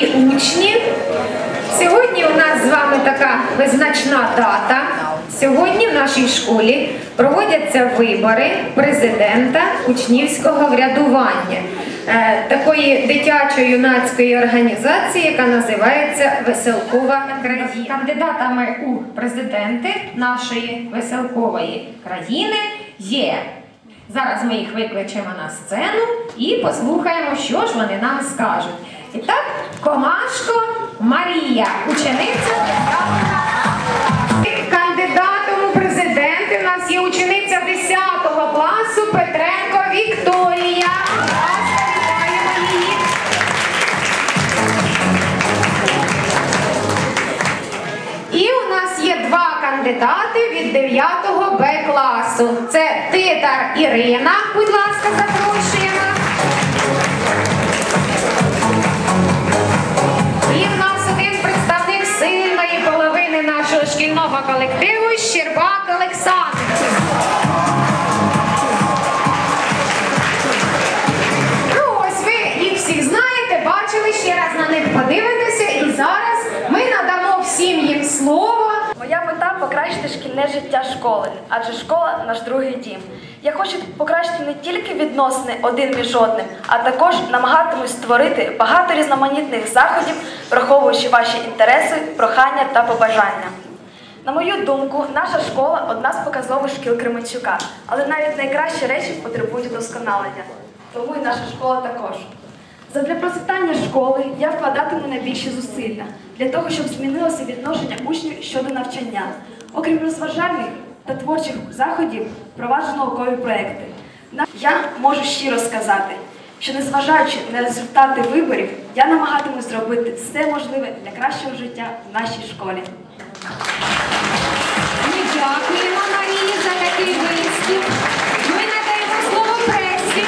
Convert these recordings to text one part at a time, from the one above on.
дорогі учні! Сьогодні у нас з вами така визначна дата. Сьогодні в нашій школі проводяться вибори президента учнівського врядування е, такої дитячо-юнацької організації, яка називається Веселкова країна. Кандидатами у президенти нашої веселкової країни є. Зараз ми їх викличемо на сцену і послухаємо, що ж вони нам скажуть. І так, Комашко Марія, учениця. Кандидатом у президенти у нас є учениця 10 класу Петренко Вікторія. І у нас є два кандидати від 9 Б класу. Це Титар Ірина. Будь ласка, запрошуємо. Колективу Щербак Олександр. Ну ось ви їх всіх знаєте, бачили, ще раз на них подивитеся, і зараз ми надамо всім їм слово. Моя мета покращити шкільне життя школи, адже школа наш другий дім. Я хочу покращити не тільки відносини один між одним, а також намагатимусь створити багато різноманітних заходів, враховуючи ваші інтереси, прохання та побажання. На мою думку, наша школа одна з показових шкіл Кременчука, але навіть найкращі речі потребують удосконалення. Тому і наша школа також. Задля процвітання школи я вкладатиму найбільші зусилля для того, щоб змінилося відношення учнів щодо навчання. Окрім розважальних та творчих заходів, проваджу наукові проекти. Я можу щиро сказати, що незважаючи на результати виборів, я намагатимусь зробити все можливе для кращого життя в нашій школі. Дякуємо Марії за такий виступ. Ми надаємо слово пресі.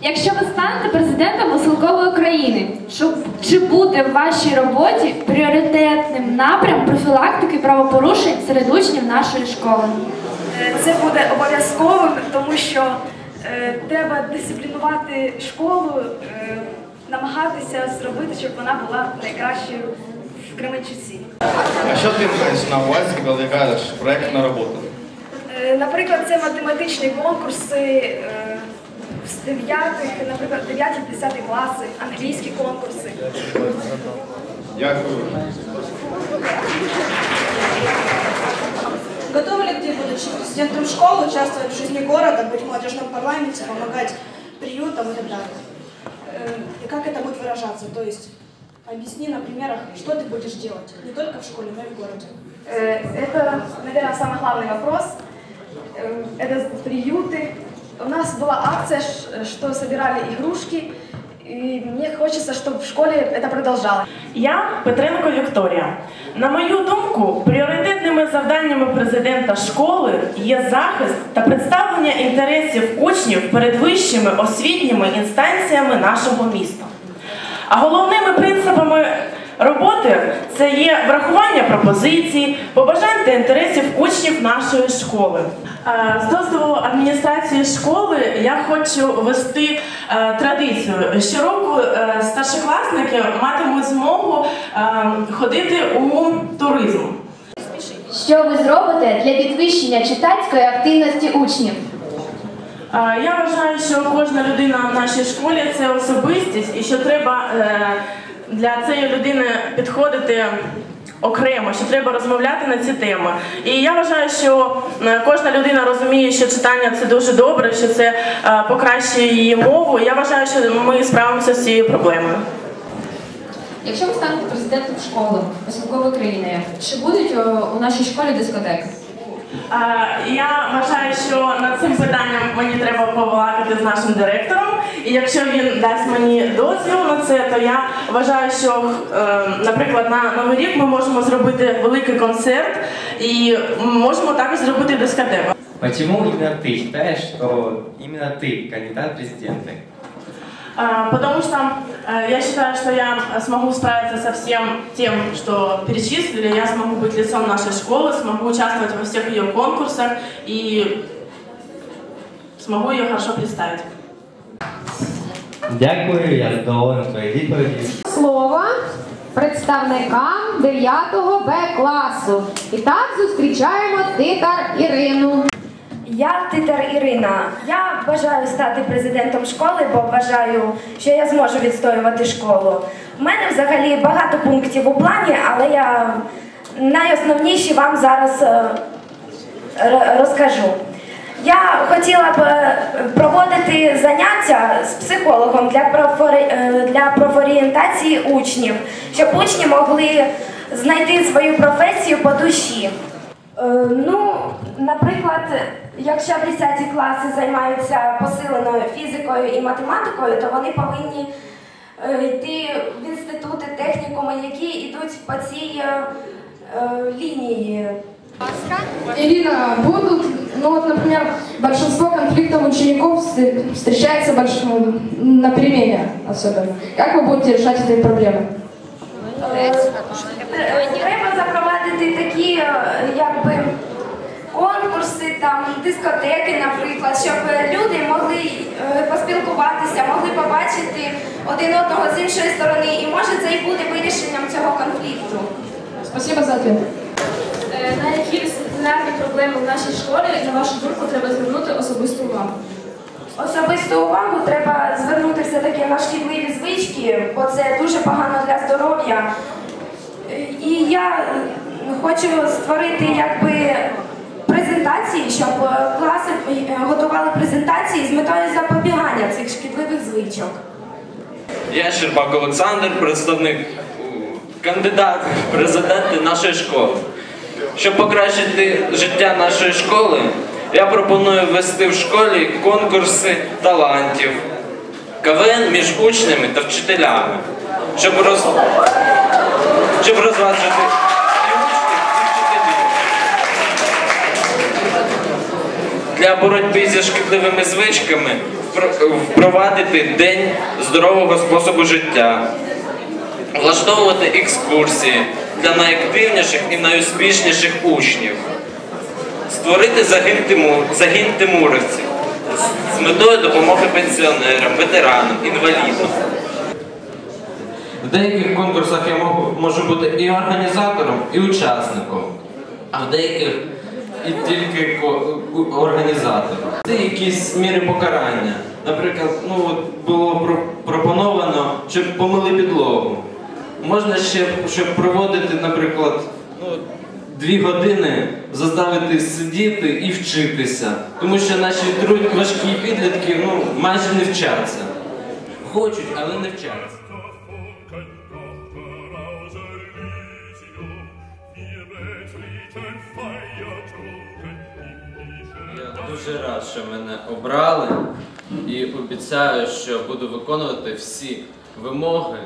Якщо ви станете президентом Веселкової України, чи буде в вашій роботі пріоритетним напрям профілактики правопорушень серед учнів нашої школи? Е, Це буде обов'язковим, тому що е, треба дисциплінувати школу, е, намагатися зробити, щоб вона була найкращою в Кременчуці. А що ти маєш на увазі, коли кажеш проєктна робота? Е, Наприклад, це математичні конкурси е, з 9, наприклад, 9-10 класи, англійські конкурси. Дякую. Готовы ли ты, будучи президентом школы, участвовать в жизни города, быть в молодежном парламенте, помогать приютам и так далее? Э, И как это будет выражаться? То есть объясни на примерах, что ты будешь делать, не только в школе, но и в городе. Э, Это, наверное, самый главный вопрос. Э, Это приюты. У нас была акция, ш- что собирали игрушки, и мне хочется, чтобы в школе это продолжалось. Я Петренко Вікторія. На мою думку, пріоритетними завданнями президента школи є захист та представлення інтересів учнів перед вищими освітніми інстанціями нашого міста. А головними принципами роботи це є врахування пропозицій, побажань та інтересів учнів нашої школи. Е, З дозволу адміністрації школи я хочу вести е, традицію. Щороку е, старшокласники матимуть змогу ходити у туризм. Що ви зробите для підвищення читацької активності учнів? Я вважаю, що кожна людина в нашій школі це особистість, і що треба для цієї людини підходити окремо, що треба розмовляти на ці теми. І я вважаю, що е, кожна людина розуміє, що читання це дуже добре, що це е, покращує її мову. Я вважаю, що ми справимося з цією проблемою. Якщо ви станете президентом школи високової країни, чи будуть у нашій школі дискотеки? Е, Я вважаю, що над цим питанням мені треба побалакати з нашим директором. І якщо він дасть мені дозвіл на це, то я вважаю, що, е, наприклад, на Новий рік ми можемо зробити великий концерт і можемо також зробити дискотеку. Почему именно ты считаешь, что именно ты кандидат в президенты? А, Потому что э, я считаю, что я смогу справиться со всем тем, что перечислили. Я смогу быть лицом нашей школы, смогу участвовать во всех ее конкурсах и смогу ее хорошо представить. Дякую, я задоволений твоєю відповіді. Слово представникам 9 Б класу. І так зустрічаємо титар Ірину. Я титар Ірина. Я бажаю стати президентом школи, бо вважаю, що я зможу відстоювати школу. У мене взагалі багато пунктів у плані, але я найосновніші вам зараз е, розкажу. Я хотіла б е, проводити заняття з психологом для, профорі... е, для профорієнтації учнів, щоб учні могли знайти свою професію по душі. Е, Ну, наприклад, якщо 10 класи займаються посиленою фізикою і математикою, то вони повинні йти в інститути, технікуми, які йдуть по цій е, лінії. Ирина, будут, ну вот, например, большинство конфликтов учеников встр- встречается больш- ну, на перемене особенно. Как вы будете решать эти проблемы? Е, Треба запровадити такі е, якби конкурси, там дискотеки, наприклад, щоб люди могли е, поспілкуватися, могли побачити один одного з іншої сторони, і може це і буде вирішенням цього конфлікту. Спасибо за ответ. Е, На які дисциплінарні проблеми в нашій школі, на вашу думку, треба звернути особисту увагу? Особисту увагу треба звернути все-таки на шкідливі звички, бо це дуже погано для здоров'я. І я хочу створити якби презентації, щоб класи е, готували презентації з метою запобігання цих шкідливих звичок. Я Щербак Олександр, представник кандидат в президенти нашої школи. Щоб покращити життя нашої школи, я пропоную ввести в школі конкурси талантів, КВН між учнями та вчителями, щоб, роз... щоб розважити учнів, і вчителів. Для боротьби зі шкідливими звичками впро- впровадити день здорового способу життя, влаштовувати екскурсії для найактивніших і найуспішніших учнів, створити загін, Тимур, загін тимуровців з- метою допомоги пенсіонерам, ветеранам, інвалідам. В деяких конкурсах я можу, бути і організатором, і учасником, а в деяких і тільки організатором. Це якісь міри покарання. Наприклад, ну було пропоновано, щоб помили підлогу. Можна ще, щоб проводити, наприклад, ну, дві години заставити сидіти і вчитися. Тому що наші важкі підлітки ну, майже не вчаться. Хочуть, але не вчаться. Я дуже рад, що мене обрали і обіцяю, що буду виконувати всі вимоги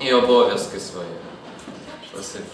і обов'язки свої. Спасибо.